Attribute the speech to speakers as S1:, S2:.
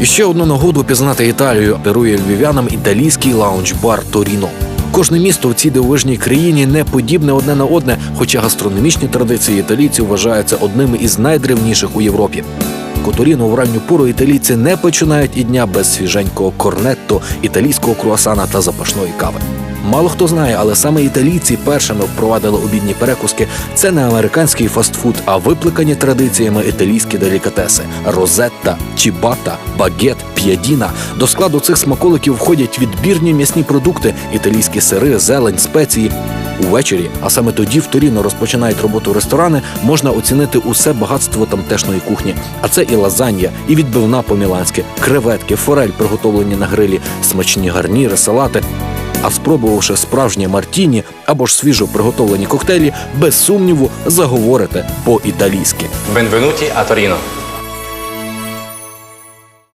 S1: І ще одну нагоду пізнати Італію дарує львів'янам італійський лаунж-бар Торіно. Кожне місто в цій дивовижній країні не подібне одне на одне, хоча гастрономічні традиції італійців вважаються одними із найдревніших у Європі. Которіно в ранню пору італійці не починають і дня без свіженького корнетто, італійського круасана та запашної кави. Мало хто знає, але саме італійці першими впровадили обідні перекуски. Це не американський фастфуд, а випликані традиціями італійські делікатеси: розетта, чібата, багет, п'ядіна. До складу цих смаколиків входять відбірні м'ясні продукти, італійські сири, зелень, спеції. Увечері, а саме тоді в Торіно розпочинають роботу ресторани, можна оцінити усе багатство тамтешної кухні. А це і лазанья, і відбивна по-міланськи, креветки, форель, приготовлені на грилі, смачні гарніри, салати. А спробувавши справжнє мартіні або ж свіжо приготовлені коктейлі, без сумніву заговорите по-італійськи.
S2: Бенвенуті Torino.